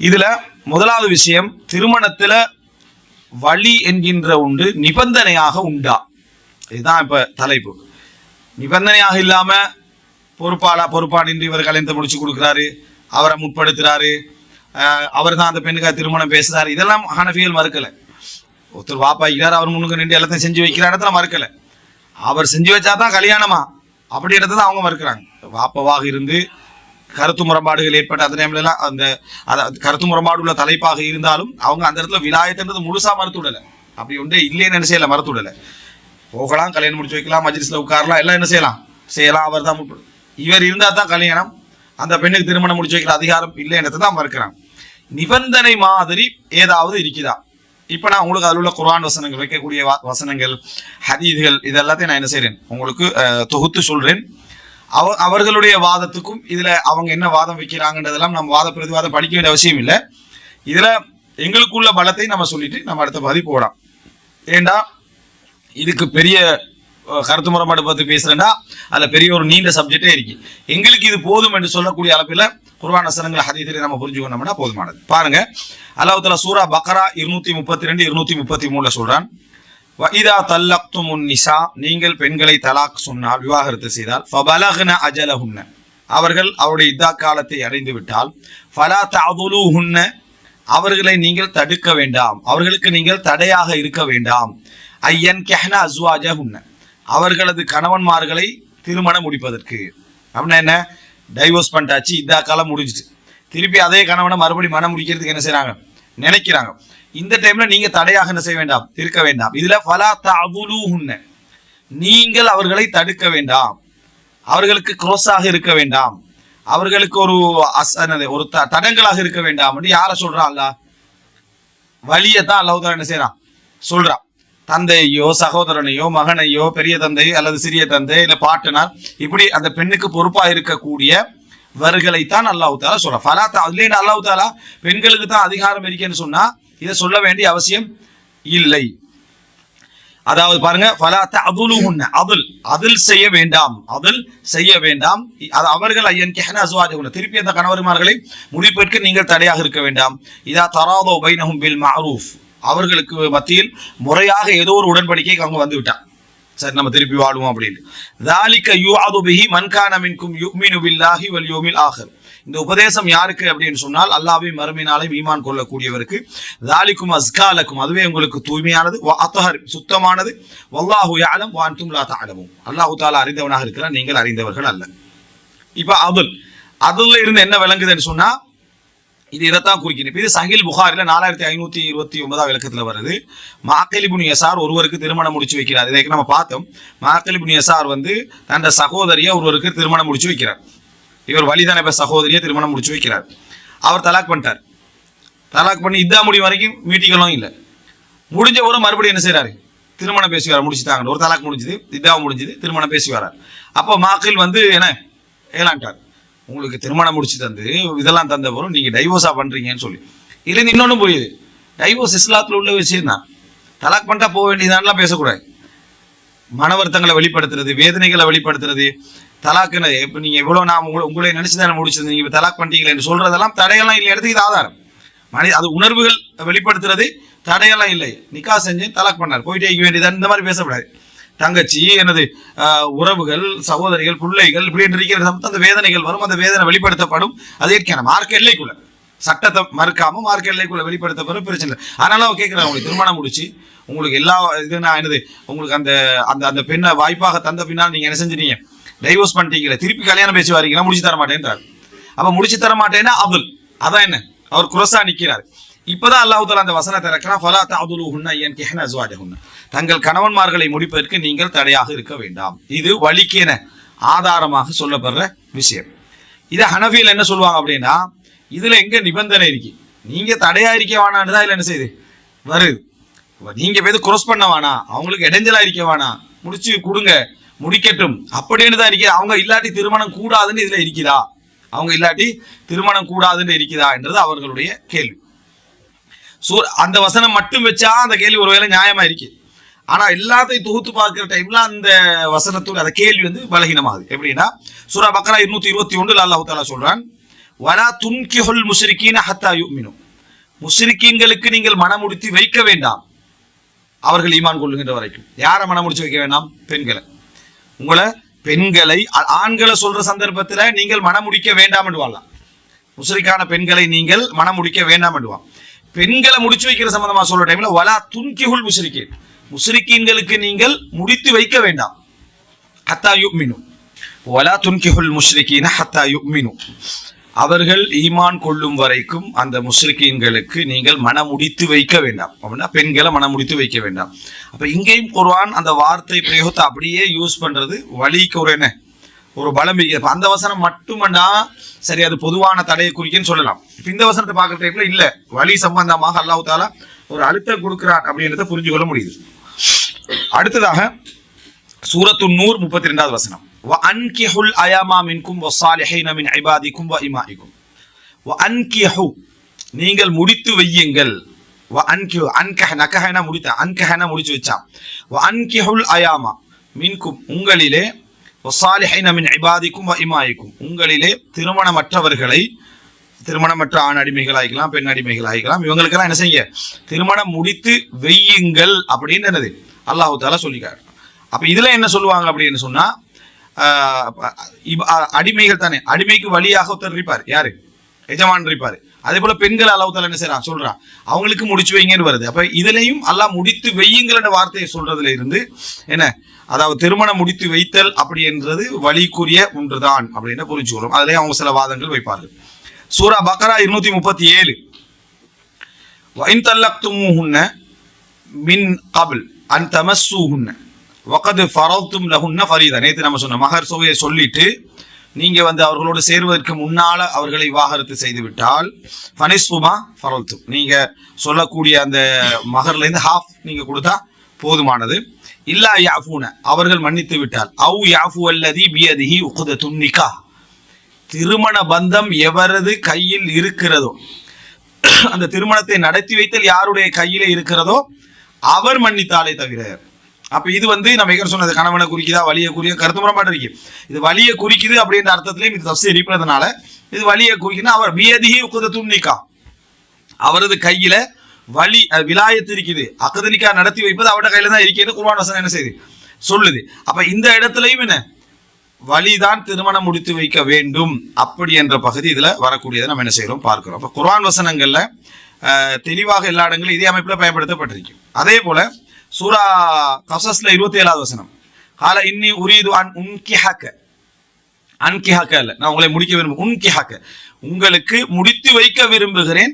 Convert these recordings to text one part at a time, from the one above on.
இதுல முதலாவது விஷயம் திருமணத்துல வழி என்கின்ற உண்டு நிபந்தனையாக உண்டா? இதுதான் இப்ப தலைப்பு. நிபந்தனையாக இல்லாம பொறுப்பாளா பொறுப்பாளின்றி இவர் கல்யாணத்தை முடிச்சு கொடுக்குறாரு அவரை முற்படுத்துறாரு அவர் தான் அந்த பெண்ணுக்காக திருமணம் பேசுறாரு. இதெல்லாம் ஹனஃபியல் மறுக்கலை. ஒருத்தர் வாப்பாய்க்கிறார் அவர் முன்னுக்கு நின்று எல்லாத்தையும் செஞ்சு வைக்கிற இடத்துல மறுக்கலை. அவர் செஞ்சு வச்சாதான் கல்யாணமா? அப்படி தான் அவங்க மறுக்கிறாங்க. வாப்பவாக இருந்து கருத்து முரண்பாடுகள் ஏற்பட்ட அந்த டைம்ல எல்லாம் அந்த கருத்து முரண்பாடு உள்ள தலைப்பாக இருந்தாலும் அவங்க அந்த இடத்துல விலாயத்துன்றது முழுசா மறுத்து விடல அப்படி ஒன்றே இல்லைன்னு என்ன செய்யல மறுத்து விடல போகலாம் கல்யாணம் முடிச்சு வைக்கலாம் மஜ்லிஸ்ல உட்காரலாம் எல்லாம் என்ன செய்யலாம்? செய்யலாம் அவர் தான் இவர் இருந்தா தான் கல்யாணம். அந்த பெண்ணுக்கு திருமணம் முடிச்சு வைக்கிற அதிகாரம் இல்லைன்றதை தான் மறுக்கிறான். நிபந்தனை மாதிரி ஏதாவது இருக்குதா? இப்போ நான் உங்களுக்கு அதில் உள்ள குரான் வசனங்கள் வைக்கக்கூடிய வா- வசனங்கள் ஹதீதுகள் இதெல்லாத்தையும் நான் என்ன செய்கிறேன் உங்களுக்கு தொகுத்து சொல்றேன். அவ அவர்களுடைய வாதத்துக்கும் இதுல அவங்க என்ன வாதம் வைக்கிறாங்கன்றதெல்லாம் நம்ம வாத பிரதிவாதம் படிக்க வேண்டிய அவசியம் இல்லை. இதுல எங்களுக்குள்ள பலத்தை நம்ம சொல்லிட்டு நம்ம அடுத்த பதி போடலாம் ஏண்டா இதுக்கு பெரிய கருத்து முறைப்பாடு பற்றி பேசுறேன்னா அதுல பெரிய ஒரு நீண்ட சப்ஜெக்டே இருக்கு. எங்களுக்கு இது போதும் என்று சொல்லக்கூடிய அளவில் குர்ஆன் வசனங்கள் ஹதீதிலே நம்ம புரிஞ்சுக்கணும்னா போதுமானது. பாருங்க அல்லாஹ் சூரா பக்ரா இருநூத்தி முப்பத்தி ரெண்டு இருநூத்தி முப்பத்தி மூணுல சொல்றான் இதா தல்லக்துமுன் நிசா நீங்கள் பெண்களை தலாக் சொன்னால் விவாகரத்து செய்தால் ஃபபலக்ன அஜலஹுன்ன. அவர்கள் அவருடைய இதா காலத்தை அடைந்து விட்டால் ஃபலா தஅதுலுஹுன்ன. அவர்களை நீங்கள் தடுக்க வேண்டாம். அவர்களுக்கு நீங்கள் தடையாக இருக்க வேண்டாம். ஐயன் கெஹன அஸ்வாஜ உன்ன அவர்களது கணவன்மார்களை திருமணம் முடிப்பதற்கு. அப்படின்னா என்ன? டைவோர்ஸ் பண்ணிட்டாச்சு இதா காலம் முடிஞ்சிட்டு திருப்பி அதே கணவனை மறுபடியும் மனம் முடிக்கிறதுக்கு என்ன செய்றாங்க? நினைக்கிறாங்க. இந்த டைம்ல நீங்க தடையாக என்ன செய்ய வேண்டாம்? இருக்க வேண்டாம். இதுல பலா தஅதுலுஹுன்ன நீங்கள் அவர்களை தடுக்க வேண்டாம். அவர்களுக்கு குரோஸாக இருக்க வேண்டாம். அவர்களுக்கு ஒரு என்னது ஒரு த- இருக்க வேண்டாம் யார சொல்றான் அல்ல வழியை அல்லாஹ் தஆலா என்ன செய்யறான் சொல்றான். தந்தையோ சகோதரனையோ மகனையோ பெரிய தந்தை அல்லது சிறிய தந்தை இல்ல பாட்டனார் இப்படி அந்த பெண்ணுக்கு பொறுப்பா இருக்கக்கூடிய வர்களைத்தான் அல்லாஹ் தாலா சொல்றான். ஃபலா அதுலேயே அல்லாஹ் தாலா பெண்களுக்கு தான் அதிகாரம் இருக்கேன்னு சொன்னா இதை சொல்ல வேண்டிய அவசியம் இல்லை. அதாவது பாருங்க ஃபலா தஅதுலுஹுன்ன அதுல் அதில் செய்ய வேண்டாம். அதில் செய்ய வேண்டாம். அது அவர்கள் ஐயன் கெஹன அஸ்வாஜகுன திருப்பி அந்த கணவர்மார்களை முடிப்பிற்கு நீங்கள் தடையாக இருக்க வேண்டாம். இதா தராதோ பைனஹும் பில் மாரூஃப் அவர்களுக்கு மத்தியில் முறையாக ஏதோ ஒரு உடன்படிக்கைக்கு அவங்க வந்து விட்டான் சரி நம்ம திருப்பி வாழுவோம் அப்படின்னு. தாலிக்க யூ அதுபிஹி மன்கான மின்கும் யுமினு பில்லாஹி வல் யோமில் ஆகர் இந்த உபதேசம் யாருக்கு அப்படின்னு சொன்னால் அல்லாவை மறுமையினாலே ஈமான் கொள்ளக்கூடியவருக்கு. தாலிக்கும் அஸ்காலக்கும் அதுவே உங்களுக்கு தூய்மையானது அத்தஹர் சுத்தமானது. வல்லாஹு யாலம் வான்தும் லா தாலமும் அல்லாஹு தாலா அறிந்தவனாக இருக்கிறான் நீங்கள் அறிந்தவர்கள் அல்ல. இப்போ அதுல். அதுல இருந்து என்ன விளங்குதுன்னு சொன்னால் இது இதைத்தான் குறிக்கணும் இது சஹில் புகாரில் நாலாயிரத்தி ஐநூத்தி இருபத்தி ஒன்பதாம் விளக்கத்தில் வருது. மாக்கலிபுன் யசார் ஒருவருக்கு திருமணம் முடிச்சு வைக்கிறார். இதை நம்ம பார்த்தோம். மாக்கலிபுன் யசார் வந்து தன் சகோதரியை ஒருவருக்கு திருமணம் முடிச்சு வைக்கிறார். இவர் வழிதான இப்போ சகோதரியை திருமணம் முடிச்சு வைக்கிறார். அவர் தலாக் பண்ணிட்டார். தலாக் பண்ணி இதா முடியும் வரைக்கும் மீட்டிங்களும் இல்லை. முடிஞ்ச ஒரு மறுபடியும் என்ன செய்கிறாரு திருமணம் பேசி வர முடிச்சுட்டாங்க ஒரு தலாக் முடிஞ்சது இதா முடிஞ்சது திருமணம் பேசி வரார். அப்போ மாக்கில் வந்து என்ன? ஏலாண்டார். உங்களுக்கு திருமணம் முடிச்சு தந்து இதெல்லாம் தந்த பிறகு நீங்க டைவோர்ஸா பண்றீங்கன்னு சொல்லி. இதுல இருந்து இன்னொன்னு புரியுது. டைவோர்ஸ் இஸ்லாத்துல உள்ள விஷயம் தான். தலாக் பண்ணிட்டா போக வேண்டியதான்லாம் பேசக்கூடாது. மன வருத்தங்களை வெளிப்படுத்துறது வேதனைகளை வெளிப்படுத்துறது தலாக்குன்னு இப்போ நீங்கள் எவ்வளோ நான் உங்களை உங்களை நினைச்சு தானே முடிச்சது நீங்கள் இப்போ தலாக் பண்ணிட்டீங்களேன்னு சொல்றதெல்லாம் தடையெல்லாம் இல்லை இடத்துக்கு இது ஆதாரம். மனித அது உணர்வுகள் வெளிப்படுத்துறது தடையெல்லாம் இல்லை. நிக்கா செஞ்சு தலாக் பண்ணார். போயிட்டே இருக்க வேண்டியதான் இந்த மாதிரி பேசக்கூடாது. தங்கச்சி எனது உறவுகள் சகோதரிகள் பிள்ளைகள் இப்படி என்று இருக்கிற அந்த வேதனைகள் வரும் அந்த வேதனை வெளிப்படுத்தப்படும். அது இயற்கையான மார்க்க எல்லைக்குள்ள. சட்டத்தை மறுக்காம மார்க்க எல்லைக்குள்ள வெளிப்படுத்தப்படும் பிரச்சனை இல்லை. அதனால அவன் கேட்கிறேன் உங்களுக்கு திருமணம் முடிச்சு உங்களுக்கு எல்லா இது நான் என்னது உங்களுக்கு அந்த அந்த அந்த பெண்ணை வாய்ப்பாக தந்த பின்னால் நீங்க என்ன செஞ்சிட்டீங்க? டைவோர்ஸ் பண்ணிட்டீங்களே திருப்பி கல்யாணம் பேசி வரீங்களா? முடிச்சு தர மாட்டேன்றார் அப்ப முடிச்சு தர மாட்டேன்னா அபுல் அதான் என்ன? அவர் குரசா நிற்கிறார் இப்பதான் அல்லாஹ் அந்த வசனத்தை இறக்கிறான். ஃபலா தஅதுலுஹுன்ன யன் கிஹன அஸ்வாஜஹுன்ன. தங்கள் கணவன்மார்களை முடிப்பதற்கு நீங்கள் தடையாக இருக்க வேண்டாம். இது வழிக்கென ஆதாரமாக சொல்லப்படுற விஷயம். இதை ஹனஃபியில் என்ன சொல்லுவாங்க அப்படின்னா இதுல எங்க நிபந்தனை இருக்கு? நீங்க தடையா இருக்க வேணான்னு தான் இதுல என்ன செய்யுது? வருது. நீங்க போய் cross பண்ண வேணா அவங்களுக்கு இடைஞ்சலா இருக்க வேணா முடிச்சு கொடுங்க. முடிக்கட்டும். அப்படின்னு தான் இருக்கு. அவங்க இல்லாட்டி திருமணம் கூடாதுன்னு இதுல இருக்குதா அவங்க இல்லாட்டி திருமணம் கூடாதுன்னு இருக்குதா என்றது அவர்களுடைய கேள்வி. சூ அந்த வசனம் மட்டும் வச்சா அந்த கேள்வி ஒருவேளை நியாயமா இருக்கு. ஆனா எல்லாத்தையும் தொகுத்து பார்க்கிற டைம்ல அந்த வசனத்தோட அந்த கேள்வி வந்து பலகீனமாகுது. எப்படின்னா சூரா பக்ரா இருநூத்தி இருபத்தி ஒன்றுல அல்லாஹு தாலா சொல்றான் வரா துன்கிஹுல் முஸ்ரிக்கீன ஹத்தா யுமினு. முஸ்ரிக்கீன்களுக்கு நீங்கள் மனமுடித்து வைக்க வேண்டாம். அவர்கள் ஈமான் கொள்ளுகின்ற வரைக்கும். யாரை மனமுடிச்சு வைக்க வேண்டாம்? பெண்களை. உங்களை பெண்களை ஆண்களை சொல்ற சந்தர்ப்பத்துல நீங்கள் மனமுடிக்க வேண்டாம் என்று வாழலாம் முஸ்லிக்கான பெண்களை நீங்கள் மனமுடிக்க வேண்டாம் என்றுவான் பெண்களை முடிச்சு வைக்கிற சம்பந்தமா சொல்ற டைம்ல வலா துன்கிஹுல் முஸ்ரிக்கீன் முஸ்ரிக்கீன்களுக்கு நீங்கள் முடித்து வைக்க வேண்டாம். ஹத்தா யுக்மினு வலா துன்கிஹுல் முஸ்ரிக்கீன ஹத்தா யுக்மினு அவர்கள் ஈமான் கொள்ளும் வரைக்கும் அந்த முஸ்லிக்கீன்களுக்கு நீங்கள் மனமுடித்து வைக்க வேண்டாம். அப்படின்னா பெண்களை மனமுடித்து வைக்க வேண்டாம். அப்ப இங்கேயும் குர்வான் அந்த வார்த்தை பிரயோகத்தை அப்படியே யூஸ் பண்றது வழிக்கு ஒரு என்ன? ஒரு பலம் இருக்கு. அப்ப அந்த வசனம் மட்டுமண்டா சரி அது பொதுவான தடையை குறிக்குன்னு சொல்லலாம் இப்ப இந்த வசனத்தை பார்க்குற டைப்ல இல்ல வழி சம்பந்தமாக அல்லாஹ் தாலா ஒரு அழுத்தம் கொடுக்கிறான் அப்படின்றத புரிஞ்சு கொள்ள முடியுது அடுத்ததாக சூரத்து நூர் முப்பத்தி ரெண்டாவது வசனம் وَأَنْكِحُوا الْأَيَامَى مِنْكُمْ وَالصَّالِحِينَ مِنْ عِبَادِكُمْ وَإِمَائِكُمْ وَأَنْكِحُوا நீங்கள் முடித்து வையுங்கள் وَأَنْكِحُوا அன்கஹ நகஹன முடித்த அன்கஹன முடிச்சு வச்சான் وَأَنْكِحُوا الْأَيَامَى மின்கும் உங்களிலே இபாதிக்கும் இமாய்க்கும் உங்களிலே திருமணமற்றவர்களை திருமணமற்ற ஆண் அடிமைகள் ஆகிக்கலாம் பெண் அடிமைகள் ஆகிக்கலாம் இவங்களுக்கெல்லாம் என்ன செய்ய திருமணம் முடித்து வெய்யுங்கள் அப்படின்னு என்னது? அல்லாஹு தாலா சொல்லிக்காரு. அப்ப இதுல என்ன சொல்லுவாங்க அப்படின்னு சொன்னா அடிமைகள் தானே அடிமைக்கு வழியாக ஒருத்தர் இருப்பார். யாரு? எஜமான் இருப்பாரு. அதே போல பெண்கள் அல்லாஹ் என்ன செய்யறான் சொல்றான். அவங்களுக்கு முடிச்சு வைங்கன்னு வருது. அப்ப இதுலயும் அல்லாஹ் முடித்து வையுங்கள்ன்ற வார்த்தையை சொல்றதுல இருந்து என்ன? அதாவது திருமணம் முடித்து வைத்தல் அப்படி என்றது வழிக்குரிய ஒன்றுதான் அப்படின்னு புரிஞ்சுக்கிறோம் அதுலயும் அவங்க சில வாதங்கள் வைப்பார்கள். சூரா பக்ரா இருநூத்தி முப்பத்தி ஏழு வைன் தல்லக்துமுஹுன்ன மின் கபில் அன் தமஸ்ஸூஹுன்ன. வகது ஃபரல்தும் லஹுன்ன ஃபரீதா. நேத்து நம்ம சொன்ன மகர் சோவையை சொல்லிட்டு நீங்க வந்து அவர்களோடு சேர்வதற்கு முன்னால அவர்களை விவாகரத்து செய்து விட்டால் ஃபனிஸ்புமா ஃபரல்தும் நீங்க சொல்லக்கூடிய அந்த மகர்ல இருந்து ஹாஃப் நீங்க கொடுத்தா போதுமானது. இல்லா யாஃபூன அவர்கள் மன்னித்து விட்டால். அவு யாஃபு அல்லதி பியதிஹி உகுத துன்னிக்கா திருமண பந்தம் எவரது கையில் இருக்கிறதோ அந்த திருமணத்தை நடத்தி வைத்தல் யாருடைய கையில இருக்கிறதோ அவர் மன்னித்தாலே தவிர அப்ப இது வந்து நம்ம ஏற்கனவே சொன்னது கணவனை குறிக்குதா வலியை குறிய கருத்து முறைப்பாடு இருக்கு. இது வலியை குறிக்குது அப்படின்ற அர்த்தத்திலையும் இது தப்சீர் இருக்கிறதுனால இது வலியை குறிக்குன்னா அவர் வியதிகி உக்குதத்தும் நிக்கா. அவரது கையில வலி விலாயத்து இருக்குது. அக்கதனிக்கா நடத்தி வைப்பது அவருடைய கையில தான் இருக்கிறது குருவான் வசனம் என்ன செய்யுது? சொல்லுது. அப்ப இந்த இடத்துலையும் என்ன? வழிதான் திருமணம் முடித்து வைக்க வேண்டும். அப்படி என்ற பகுதி இதுல வரக்கூடியதை நம்ம என்ன செய்யறோம்? பார்க்கிறோம். அப்ப குர்வான் வசனங்கள்ல தெளிவாக எல்லா இடங்களும் இதே அமைப்புல பயன்படுத்தப்பட்டிருக்கு. அதே போல சூரா கசஸ்ல இருபத்தி ஏழாவது வசனம். ஹால இன்னி உரீது அன் உன்கிஹக்க அன்கிஹக்க அல்ல. நான் உங்களை முடிக்க விரும்பும். உன்கிஹக்க உங்களுக்கு முடித்து வைக்க விரும்புகிறேன்.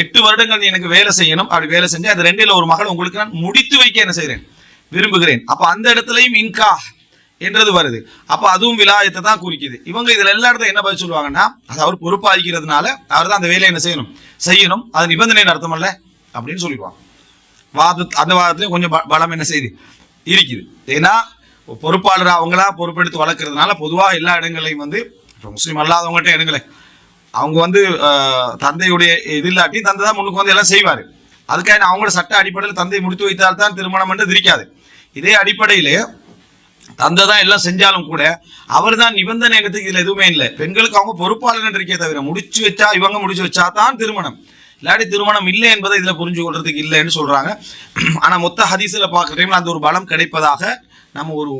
எட்டு வருடங்கள் நீ எனக்கு வேலை செய்யணும். அப்படி வேலை செஞ்சு அது ரெண்டில் ஒரு மகள் உங்களுக்கு நான் முடித்து வைக்க என்ன செய்கிறேன்? விரும்புகிறேன். அப்ப அந்த இடத்துலயும் இன்கா என்றது வருது. அப்ப அதுவும் விலாயத்தை தான் குறிக்குது. இவங்க இதுல எல்லா இடத்துல என்ன பதில் சொல்லுவாங்கன்னா அது அவர் பொறுப்பாகிறதுனால அவர் தான் அந்த வேலையை என்ன செய்யணும்? செய்யணும். அது நிபந்தனை அர்த்தம் அல்ல? அப்படின்னு சொல்லிடுவாங்க. வாத அந்த வாதத்திலையும் கொஞ்சம் ப- பலம் என்ன செய்யுது? இருக்குது. ஏன்னா பொறுப்பாளர் அவங்களா பொறுப்பெடுத்து வளர்க்கறதுனால பொதுவாக எல்லா இடங்களையும் வந்து இப்போ முஸ்லீம் அல்லாதவங்கள்ட்ட இடங்களே அவங்க வந்து தந்தையுடைய இது இல்லாட்டி தந்தை தான் முன்னுக்கு வந்து எல்லாம் செய்வார். அதுக்காக அவங்களோட சட்ட அடிப்படையில் தந்தை முடித்து வைத்தால் தான் திருமணம் என்று இருக்காது இதே அடிப்படையிலே தந்தை தான் எல்லாம் செஞ்சாலும் கூட அவர் தான் நிபந்தனை இடத்துக்கு இதுல எதுவுமே இல்லை. பெண்களுக்கு அவங்க பொறுப்பாளர் இருக்கே தவிர முடிச்சு வச்சா இவங்க முடிச்சு வச்சா தான் திருமணம். இல்லாட்டி திருமணம் இல்லை என்பதை இதுல புரிஞ்சு கொள்றதுக்கு இல்லைன்னு சொல்றாங்க. ஆனா மொத்த ஹதீஸ்ல பார்க்குற டைம்ல அந்த ஒரு பலம் கிடைப்பதாக நம்ம ஒரு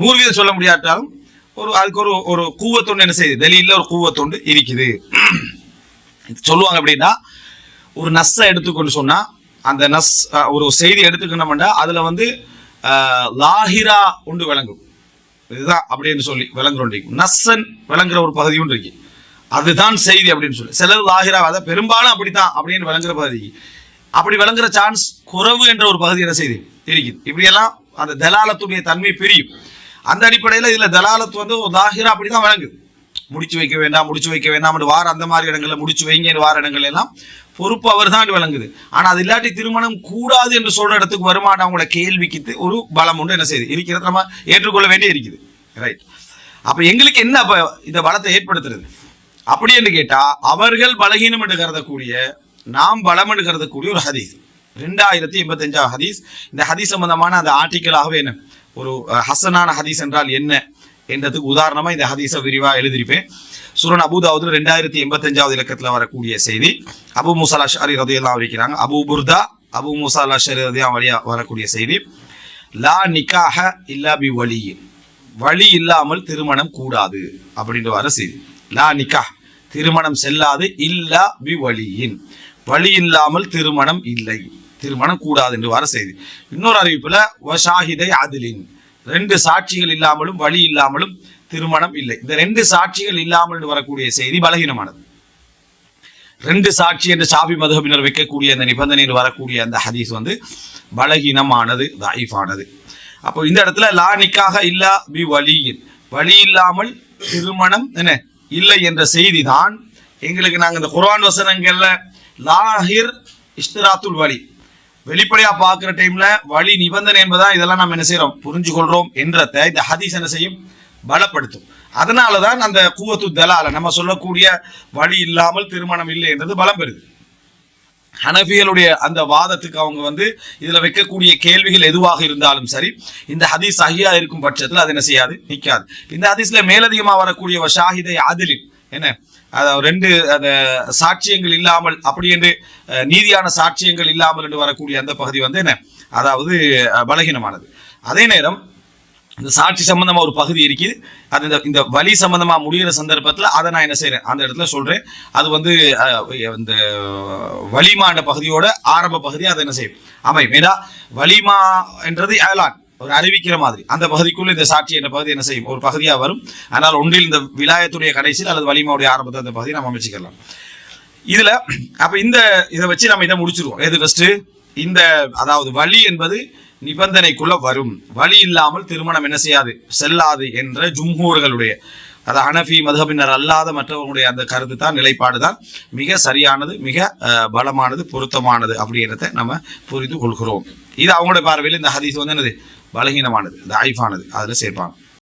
நூறு வீதம் சொல்ல முடியாட்டாலும் ஒரு அதுக்கு ஒரு ஒரு கூவத்தொண்டு என்ன செய்யுது? டெல்லியில் ஒரு கூவத்தொண்டு இருக்குது. சொல்லுவாங்க அப்படின்னா ஒரு நஸ்ஸை எடுத்துக்கொண்டு சொன்னா அந்த நஸ் ஒரு செய்தி எடுத்துக்கணும்னா அதுல வந்து லாஹிரா உண்டு விளங்கும் இதுதான் அப்படின்னு சொல்லி விளங்குறோம் நஸ்ஸன் விளங்குற ஒரு பகுதி ஒன்று இருக்கு. அதுதான் செய்தி அப்படின்னு சொல்லி. சிலர் லாஹிரா அதை பெரும்பாலும் அப்படித்தான் அப்படின்னு விளங்குற பகுதி அப்படி விளங்குற சான்ஸ் குறவு என்ற ஒரு பகுதி என்ன செய்தி இருக்குது. இப்படியெல்லாம் அந்த தலாலத்துடைய தன்மை பிரியும். அந்த அடிப்படையில் இதில் தலாலத்து வந்து ஒரு லாஹிரா அப்படிதான் விளங்குது. முடிச்சு வைக்க வேண்டாம் முடிச்சு வைக்க வேண்டாம் வார அந்த மாதிரி இடங்களில் முடிச்சு வைங்க வார இடங்கள் எல்லாம் பொறுப்பு அவர் தான் விளங்குது ஆனால் அது இல்லாட்டி திருமணம் கூடாது என்று சொல்ற இடத்துக்கு வருமானம் அவங்கள கேள்விக்கு ஒரு பலம் உண்டு என்ன செய்யுது? இருக்கிறத நம்ம ஏற்றுக்கொள்ள வேண்டிய இருக்குது. ரைட் அப்ப எங்களுக்கு என்ன அப்ப இந்த பலத்தை ஏற்படுத்துறது? அப்படி என்று கேட்டா அவர்கள் பலகீனம் என்று கருதக்கூடிய நாம் பலம் என்று கருதக்கூடிய ஒரு ஹதீஸ். ரெண்டாயிரத்தி எண்பத்தஞ்சாவது ஹதீஸ். இந்த ஹதீஸ் சம்பந்தமான அந்த ஆர்டிக்கலாகவே என்ன? ஒரு ஹசனான ஹதீஸ் என்றால் என்ன? என்றதுக்கு உதாரணமா இந்த ஹதீஸை விரிவா எழுதியிருப்பேன். சுரன் அபுதாவுது ரெண்டாயிரத்தி எண்பத்தஞ்சாவது இலக்கத்துல வரக்கூடிய செய்தி. அபு முசால் அஷாரி ரதையெல்லாம் இருக்கிறாங்க. அபு புர்தா அபு முசால் அஷாரி ரதையம் வழியா வரக்கூடிய செய்தி. லா நிக்காஹ இல்லா பி வலியின். வழி இல்லாமல் திருமணம் கூடாது அப்படின்ற வர செய்தி. லா நிக்கா திருமணம் செல்லாது இல்லா பி வழியின் வழி இல்லாமல் திருமணம் இல்லை. திருமணம் கூடாது என்று வர செய்தி. இன்னொரு அறிவிப்புல வஷாஹிதை அதிலின். ரெண்டு சாட்சிகள் இல்லாமலும் வழி இல்லாமலும் திருமணம் இல்லை. இந்த ரெண்டு சாட்சிகள் இல்லாமல் வரக்கூடிய செய்தி பலகீனமானது. ரெண்டு சாட்சி என்று சாபி மதுகபினர் வைக்கக்கூடிய அந்த நிபந்தனையில் வரக்கூடிய அந்த ஹதீஸ் வந்து பலகீனமானது தாயிஃபானது. அப்போ இந்த இடத்துல லா நிக்காக இல்லா பி வலியின். வழி இல்லாமல் திருமணம் என்ன? இல்லை என்ற செய்தி தான் எங்களுக்கு நாங்கள் இந்த குரான் வசனங்கள்ல லாஹிர் இஷ்திராத்துல் வழி வெளிப்படையா பாக்குற டைம்ல வழி நிபந்தனை என்பதா இதெல்லாம் நம்ம என்ன செய்யறோம் புரிஞ்சு கொள்றோம் என்றத இந்த ஹதீஸ் என்ன செய்யும்? பலப்படுத்தும். அதனாலதான் அந்த கூவத்து தலால நம்ம சொல்லக்கூடிய வழி இல்லாமல் திருமணம் இல்லை என்றது பலம் பெறுது. ஹனஃபிகளுடைய அந்த வாதத்துக்கு அவங்க வந்து இதுல வைக்கக்கூடிய கேள்விகள் எதுவாக இருந்தாலும் சரி இந்த ஹதீஸ் சஹியா இருக்கும் பட்சத்தில் அது என்ன செய்யாது? நிற்காது இந்த ஹதீஸ்ல மேலதிகமா வரக்கூடிய ஷாஹிதை அதிலின் என்ன? ரெண்டு அந்த சாட்சியங்கள் இல்லாமல் அப்படி என்று நீதியான சாட்சியங்கள் இல்லாமல் என்று வரக்கூடிய அந்த பகுதி வந்து என்ன? அதாவது பலகீனமானது. அதே நேரம் இந்த சாட்சி சம்பந்தமாக ஒரு பகுதி இருக்குது. அது இந்த இந்த வலி சம்பந்தமாக முடிகிற சந்தர்ப்பத்தில் அதை நான் என்ன செய்கிறேன் அந்த இடத்துல சொல்கிறேன் அது வந்து இந்த வலிமா என்ற பகுதியோட ஆரம்ப பகுதி அதை என்ன செய்யும்? அமையும். ஏன்னா வலிமா என்றது ஏலான் ஒரு அறிவிக்கிற மாதிரி. அந்த பகுதிக்குள்ள இந்த சாட்சி என்ற பகுதி என்ன செய்யும்? ஒரு பகுதியா வரும். ஆனால் ஒன்றில் இந்த விலாயத்துடைய கடைசியில் அல்லது வலிமாவுடைய ஆரம்பத்தில் அந்த பகுதியை நம்ம அமைச்சிக்கலாம். இதுல அப்ப இந்த இதை வச்சு நம்ம இதை முடிச்சிருவோம். எது ஃபர்ஸ்ட் இந்த அதாவது வழி என்பது நிபந்தனைக்குள்ள வரும். வழி இல்லாமல் திருமணம் என்ன செய்யாது? செல்லாது என்ற ஜும்ஹூர்களுடைய அது ஹனஃபி மதுஹபினர் அல்லாத மற்றவர்களுடைய அந்த கருத்து தான் நிலைப்பாடு தான். மிக சரியானது மிக அஹ், பலமானது பொருத்தமானது அப்படிங்கிறத நம்ம புரிந்து கொள்கிறோம். இது அவங்களுடைய பார்வையில் இந்த ஹதீஸ் வந்து என்னது? பலகீனமானது இந்த ஐஃபானது அதில் சேர்ப்பாங்க.